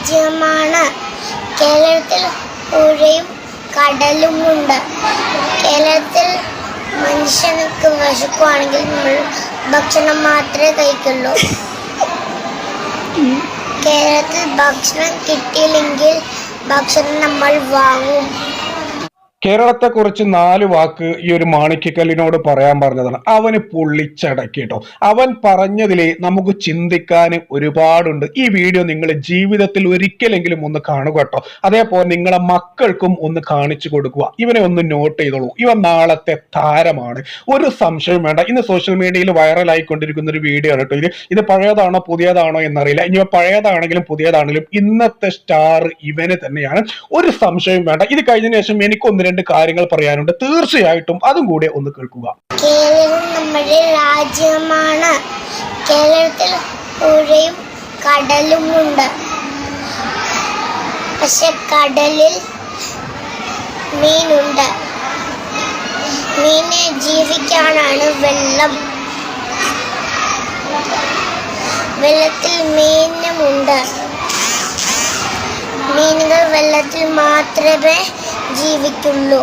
രാജ്യമാണ്. കേരളത്തിൽ പുഴയും കടലുമുണ്ട്. കേരളത്തിൽ മനുഷ്യനൊക്കെ വിശക്കുവാണെങ്കിൽ നമ്മൾ ഭക്ഷണം മാത്രമേ കഴിക്കുള്ളൂ. കേരളത്തിൽ ഭക്ഷണം കിട്ടിയില്ലെങ്കിൽ ഭക്ഷണം നമ്മൾ വാങ്ങും. കേരളത്തെക്കുറിച്ച് നാല് വാക്ക് ഈ ഒരു മാണിക്കക്കല്ലിനോട് പറയാൻ പറഞ്ഞതാണ്. അവന് പൊള്ളിച്ചടക്കി കേട്ടോ അവൻ പറഞ്ഞതിലെ നമുക്ക് ചിന്തിക്കാൻ ഒരുപാടുണ്ട്. ഈ വീഡിയോ നിങ്ങൾ ജീവിതത്തിൽ ഒരിക്കലെങ്കിലും ഒന്ന് കാണുക കേട്ടോ അതേപോലെ നിങ്ങളെ മക്കൾക്കും ഒന്ന് കാണിച്ചു കൊടുക്കുക. ഇവനെ ഒന്ന് നോട്ട് ചെയ്തോളൂ. ഇവൻ നാളത്തെ താരമാണ്. ഒരു സംശയം വേണ്ട. ഇന്ന് സോഷ്യൽ മീഡിയയിൽ വൈറലായിക്കൊണ്ടിരിക്കുന്ന ഒരു വീഡിയോ ആണ് കേട്ടോ ഇത്. ഇത് പഴയതാണോ പുതിയതാണോ എന്നറിയില്ല. ഇനി പഴയതാണെങ്കിലും പുതിയതാണെങ്കിലും ഇന്നത്തെ സ്റ്റാർ ഇവനെ തന്നെയാണ്. ഒരു സംശയം വേണ്ട. ഇത് കഴിഞ്ഞതിന് ശേഷം എനിക്ക് ഒന്ന് രണ്ട് കാര്യങ്ങൾ പറയാനുണ്ട്. തീർച്ചയായിട്ടും അതും കൂടെ ഒന്ന് കേൾക്കുക. കേരളം നമ്മുടെ രാജ്യമാണ്. കേരളത്തിൽ പുഴയും കടലുമുണ്ട്. പക്ഷെ കടലിൽ മീനുണ്ട്. മീനെ ജീവിക്കാനാണ് വെള്ളം. വെള്ളത്തിൽ മീനുമുണ്ട്. മീനുകൾ വെള്ളത്തിൽ മാത്രമേ ജീവിക്കുള്ളൂ.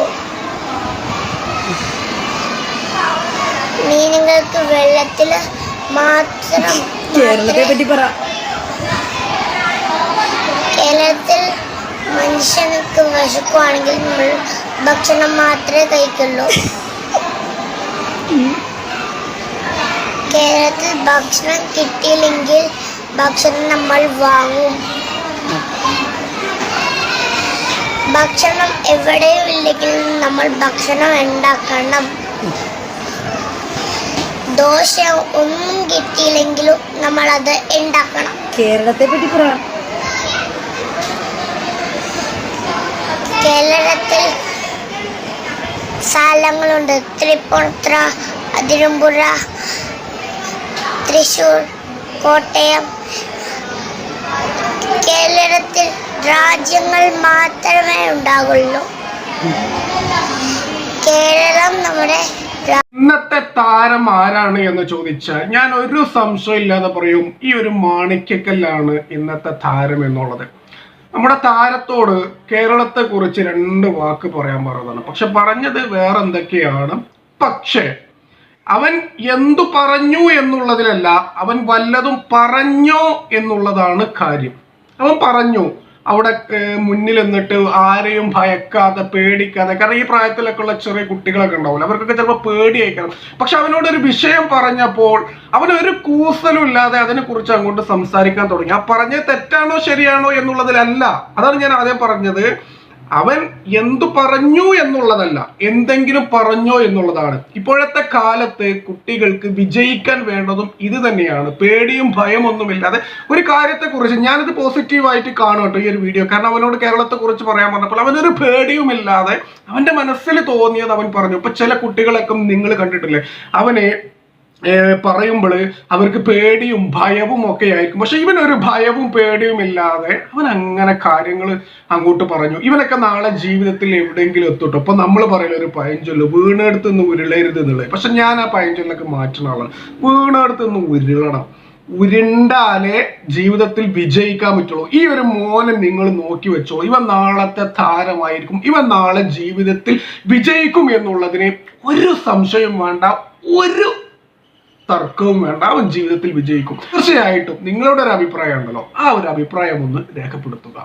മീനുകൾക്ക് വെള്ളത്തിൽ മാത്രം കേരളത്തെ പറ്റി പറ. കേരളത്തിൽ മനുഷ്യനൊക്കെ വിശക്കുവാണെങ്കിൽ നമ്മൾ ഭക്ഷണം മാത്രമേ കഴിക്കുള്ളൂ. കേരളത്തിൽ ഭക്ഷണം കിട്ടിയില്ലെങ്കിൽ ഭക്ഷണം നമ്മൾ വാങ്ങും. ഭക്ഷണം എവിടെയും ഇല്ലെങ്കിൽ നമ്മൾ ഭക്ഷണം ഉണ്ടാക്കണം. ദോശ ഒന്നും കിട്ടിയില്ലെങ്കിലും നമ്മൾ അത് ഉണ്ടാക്കണം. കേരളത്തെ പറ്റി പറ. കേരളത്തിൽ സ്ഥലങ്ങളുണ്ട്. തൃപ്പൂണിത്തുറ അതിരമ്പുഴ തൃശൂർ കോട്ടയം കേരളത്തിൽ രാജ്യങ്ങൾ മാത്രമേ ഉണ്ടാകുള്ളൂ കേരളം നമ്മുടെ ഇന്നത്തെ താരം ആരാണ് എന്ന് ചോദിച്ചാൽ ഞാൻ ഒരു സംശയം ഇല്ലാതെ പറയും ഈ ഒരു മാണിക്കക്കല്ലാണ് ഇന്നത്തെ താരം എന്നുള്ളത്. നമ്മുടെ താരത്തോട് കേരളത്തെ കുറിച്ച് രണ്ട് വാക്ക് പറയാൻ പറഞ്ഞതാണ് പക്ഷെ പറഞ്ഞത് വേറെ എന്തൊക്കെയാണ്? പക്ഷേ അവൻ എന്തു പറഞ്ഞു എന്നുള്ളതിലല്ല അവൻ വല്ലതും പറഞ്ഞോ എന്നുള്ളതാണ് കാര്യം. അവൻ പറഞ്ഞു അവിടെ മുന്നിൽ നിന്നിട്ട് ആരെയും ഭയക്കാതെ പേടിക്കാതെ കാരണം ഈ പ്രായത്തിലൊക്കെ ഉള്ള ചെറിയ കുട്ടികളൊക്കെ ഉണ്ടാവില്ല അവർക്കൊക്കെ ചിലപ്പോൾ പേടിയായിരിക്കണം. പക്ഷെ അവനോട് ഒരു വിഷയം പറഞ്ഞപ്പോൾ അവൻ ഒരു കൂസലും ഇല്ലാതെ അതിനെ കുറിച്ച് അങ്ങോട്ട് സംസാരിക്കാൻ തുടങ്ങി. ആ പറഞ്ഞത് തെറ്റാണോ ശരിയാണോ എന്നുള്ളതിലല്ല. അതാണ് ഞാൻ ആദ്യം പറഞ്ഞത്. അവൻ എന്തു പറഞ്ഞു എന്നുള്ളതല്ല എന്തെങ്കിലും പറഞ്ഞോ എന്നുള്ളതാണ്. ഇപ്പോഴത്തെ കാലത്ത് കുട്ടികൾക്ക് വിജയിക്കാൻ വേണ്ടതും ഇത് തന്നെയാണ്. പേടിയും ഭയമൊന്നുമില്ലാതെ ഒരു കാര്യത്തെക്കുറിച്ച് ഞാനിത് പോസിറ്റീവായിട്ട് കാണും കേട്ടോ ഈ ഒരു വീഡിയോ. കാരണം അവനോട് കേരളത്തെക്കുറിച്ച് പറയാൻ പറഞ്ഞപ്പോൾ അവനൊരു പേടിയുമില്ലാതെ അവന്റെ മനസ്സിൽ തോന്നിയത് അവൻ പറഞ്ഞു. ഇപ്പൊ ചില കുട്ടികളൊക്കെ നിങ്ങൾ കണ്ടിട്ടില്ലേ? അവനെ പറയുമ്പോൾ അവർക്ക് പേടിയും ഭയവും ഒക്കെ ആയിരിക്കും. പക്ഷെ ഇവനൊരു ഭയവും പേടിയും ഇല്ലാതെ അവൻ അങ്ങനെ കാര്യങ്ങൾ അങ്ങോട്ട് പറഞ്ഞു. ഇവനൊക്കെ നാളെ ജീവിതത്തിൽ എവിടെയെങ്കിലും എത്തുട്ടോ? അപ്പൊ നമ്മൾ പറയുന്ന ഒരു പയഞ്ചൊല്ല് വീണെടുത്ത് നിന്ന് ഉരുളരുത് എന്നുള്ളത് പക്ഷെ ഞാൻ ആ പയഞ്ചൊല്ലൊക്കെ മാറ്റുന്ന ആളാണ്. വീണെടുത്ത് നിന്ന് ഉരുളണം. ഉരുണ്ടാലേ ജീവിതത്തിൽ വിജയിക്കാൻ പറ്റുള്ളൂ. ഈ ഒരു മോനെ നിങ്ങൾ നോക്കി വെച്ചോ. ഇവൻ നാളത്തെ താരമായിരിക്കും. ഇവൻ നാളെ ജീവിതത്തിൽ വിജയിക്കും എന്നുള്ളതിന് ഒരു സംശയം വേണ്ട. ഒരു തർക്കവും വേണ്ട. അവൻ ജീവിതത്തിൽ വിജയിക്കും. തീർച്ചയായിട്ടും നിങ്ങളുടെ ഒരു അഭിപ്രായം ഉണ്ടല്ലോ ആ ഒരു അഭിപ്രായം ഒന്ന് രേഖപ്പെടുത്തുക.